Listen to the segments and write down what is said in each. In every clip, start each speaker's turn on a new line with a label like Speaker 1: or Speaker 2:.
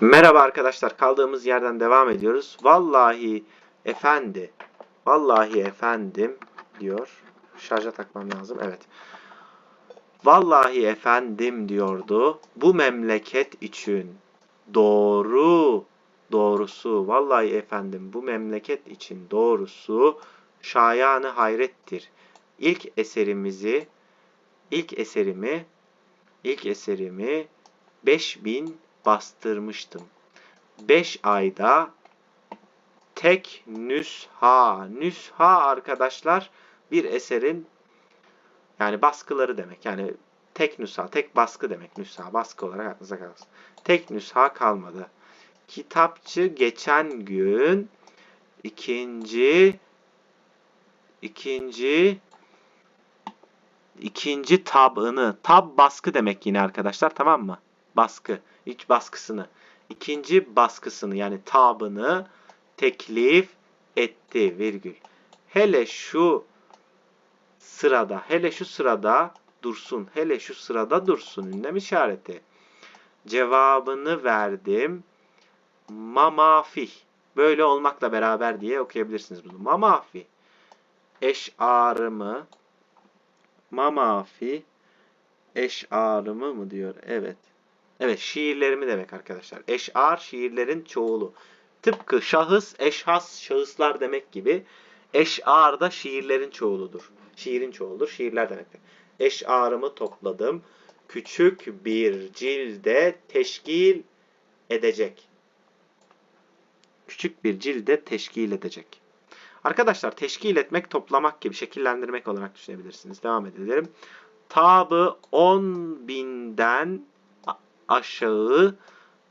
Speaker 1: Merhaba arkadaşlar. Kaldığımız yerden devam ediyoruz. Vallahi efendi. Vallahi efendim diyor. Şarja takmam lazım. Evet. Vallahi efendim diyordu. Bu memleket için doğru doğrusu vallahi efendim bu memleket için doğrusu şayanı hayrettir. İlk eserimizi ilk eserimi ilk eserimi 5000 bastırmıştım. 5 ayda tek nüsha. Nüsha arkadaşlar bir eserin yani baskıları demek. Yani tek nüsha, tek baskı demek. Nüsha, baskı olarak aklınıza kalsın. Tek nüsha kalmadı. Kitapçı geçen gün ikinci ikinci ikinci tabını, tab baskı demek yine arkadaşlar tamam mı? Baskı, iç baskısını, ikinci baskısını yani tabını teklif etti virgül. Hele şu sırada, hele şu sırada dursun, hele şu sırada dursun ünlem işareti. Cevabını verdim. Mamafi. Böyle olmakla beraber diye okuyabilirsiniz bunu. Mamafi. Eşarımı mamafi eşarımı mı diyor? Evet. Evet şiirlerimi demek arkadaşlar. Eşar şiirlerin çoğulu. Tıpkı şahıs, eşhas şahıslar demek gibi eşar da şiirlerin çoğuludur. Şiirin çoğuludur. Şiirler demektir. Eşarımı topladım. Küçük bir cilde teşkil edecek. Küçük bir cilde teşkil edecek. Arkadaşlar teşkil etmek, toplamak gibi şekillendirmek olarak düşünebilirsiniz. Devam edelim. Tabı 10 binden aşağı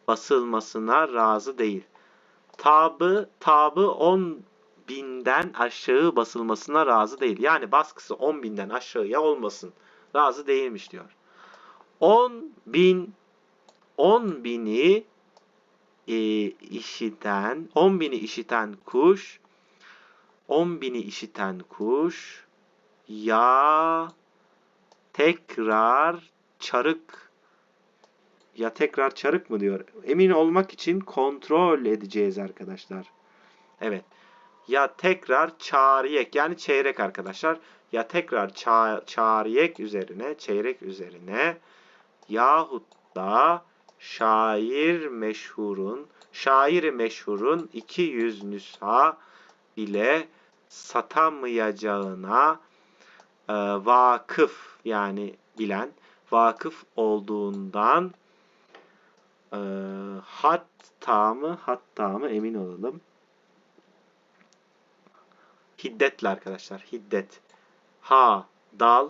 Speaker 1: basılmasına razı değil. Tabı, tabı 10 binden aşağı basılmasına razı değil. Yani baskısı 10 binden aşağıya olmasın. Razı değilmiş diyor. 10 bin 10 bini e, işiten 10 bini işiten kuş 10 bini işiten kuş ya tekrar çarık ya tekrar çarık mı diyor. Emin olmak için kontrol edeceğiz arkadaşlar. Evet. Ya tekrar çariyek yani çeyrek arkadaşlar. Ya tekrar ça çariyek üzerine çeyrek üzerine yahut da şair meşhurun şairi meşhurun 200 nüsha bile satamayacağına e, vakıf yani bilen vakıf olduğundan e, hatta mı hatta mı emin olalım. Hiddetle arkadaşlar. Hiddet. Ha, dal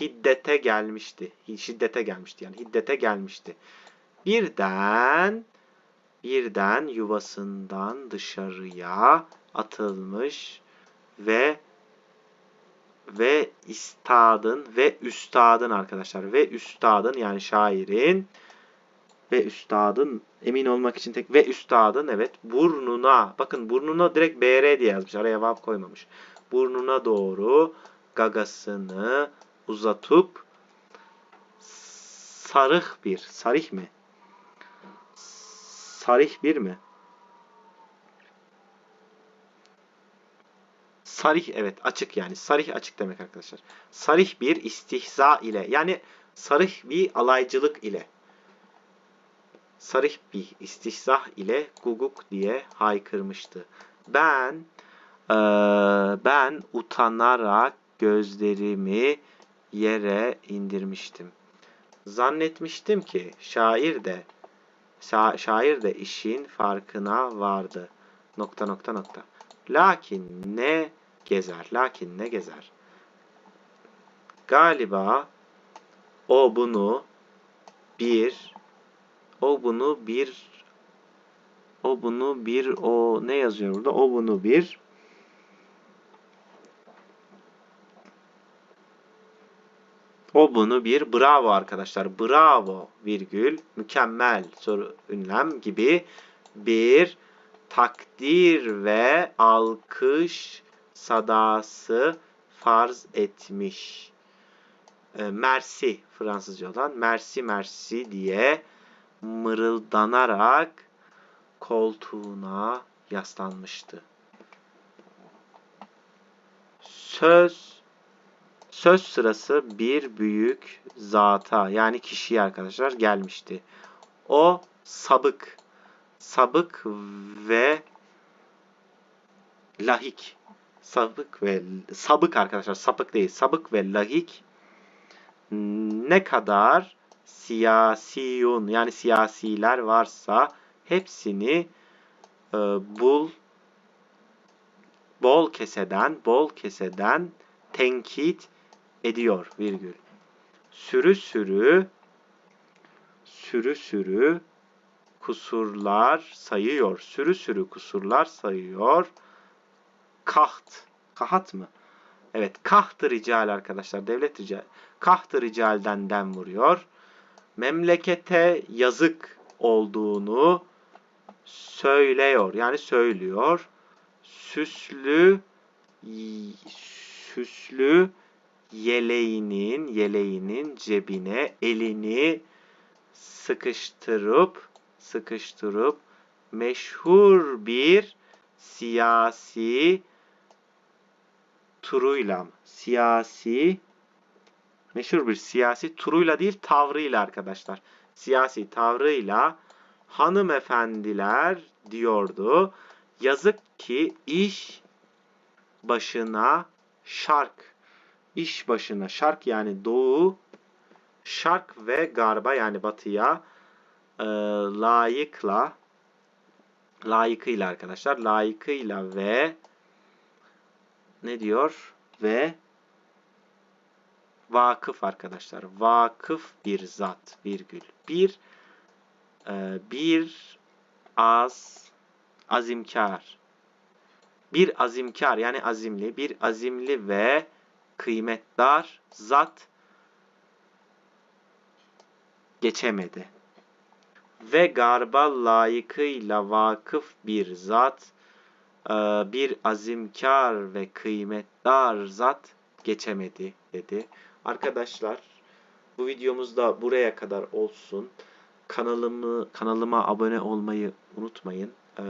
Speaker 1: hiddete gelmişti. Şiddete gelmişti yani. Hiddete gelmişti. Birden birden yuvasından dışarıya atılmış ve ve istadın ve üstadın arkadaşlar ve üstadın yani şairin ve üstadın emin olmak için tek ve üstadın evet burnuna bakın burnuna direkt BR diye yazmış araya vav koymamış. Burnuna doğru gagasını uzatıp sarıh bir sarih mi? Sarih bir mi? Sarih evet açık yani. Sarih açık demek arkadaşlar. Sarih bir istihza ile yani sarih bir alaycılık ile sarih bir istihzah ile guguk diye haykırmıştı. Ben e, ben utanarak gözlerimi yere indirmiştim. Zannetmiştim ki şair de şair de işin farkına vardı. Nokta nokta nokta. Lakin ne gezer. Lakin ne gezer? Galiba o bunu bir o bunu bir o bunu bir o ne yazıyor burada? O bunu bir O bunu bir bravo arkadaşlar. Bravo virgül mükemmel soru ünlem gibi bir takdir ve alkış sadası farz etmiş. E, merci Fransızca olan merci merci diye mırıldanarak koltuğuna yaslanmıştı. Söz söz sırası bir büyük zata yani kişiye arkadaşlar gelmişti. O sabık sabık ve lahik sabık ve sabık arkadaşlar sapık değil sabık ve lahik ne kadar siyasiyun yani siyasiler varsa hepsini e, bul bol keseden bol keseden tenkit ediyor virgül. Sürü sürü sürü sürü kusurlar sayıyor. Sürü sürü kusurlar sayıyor. Kaht. Kahat mı? Evet. Kahtı rical arkadaşlar. Devlet rical. Kahtı ricalden dem vuruyor. Memlekete yazık olduğunu söylüyor. Yani söylüyor. Süslü süslü yeleğinin yeleğinin cebine elini sıkıştırıp sıkıştırıp meşhur bir siyasi turuyla siyasi meşhur bir siyasi turuyla değil tavrıyla arkadaşlar. Siyasi tavrıyla hanımefendiler diyordu. Yazık ki iş başına şark iş başına şark yani doğu şark ve garba yani batıya e, layıkla layıkıyla arkadaşlar layıkıyla ve ne diyor ve vakıf arkadaşlar. Vakıf bir zat virgül. Bir e, bir az azimkar. Bir azimkar yani azimli. Bir azimli ve kıymetdar zat geçemedi. Ve garba layıkıyla vakıf bir zat, e, bir azimkar ve kıymetdar zat geçemedi dedi. Arkadaşlar bu videomuz da buraya kadar olsun. Kanalımı kanalıma abone olmayı unutmayın. E,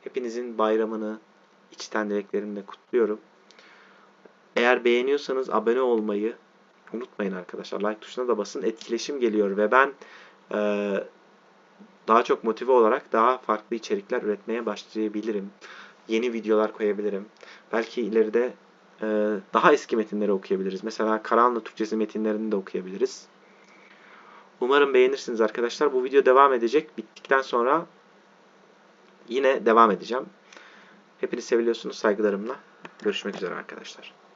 Speaker 1: hepinizin bayramını içten dileklerimle kutluyorum. Eğer beğeniyorsanız abone olmayı unutmayın arkadaşlar. Like tuşuna da basın. Etkileşim geliyor ve ben e, daha çok motive olarak daha farklı içerikler üretmeye başlayabilirim. Yeni videolar koyabilirim. Belki ileride e, daha eski metinleri okuyabiliriz. Mesela Karanlı Türkçesi metinlerini de okuyabiliriz. Umarım beğenirsiniz arkadaşlar. Bu video devam edecek. Bittikten sonra yine devam edeceğim. Hepiniz seviliyorsunuz. Saygılarımla. Görüşmek üzere arkadaşlar.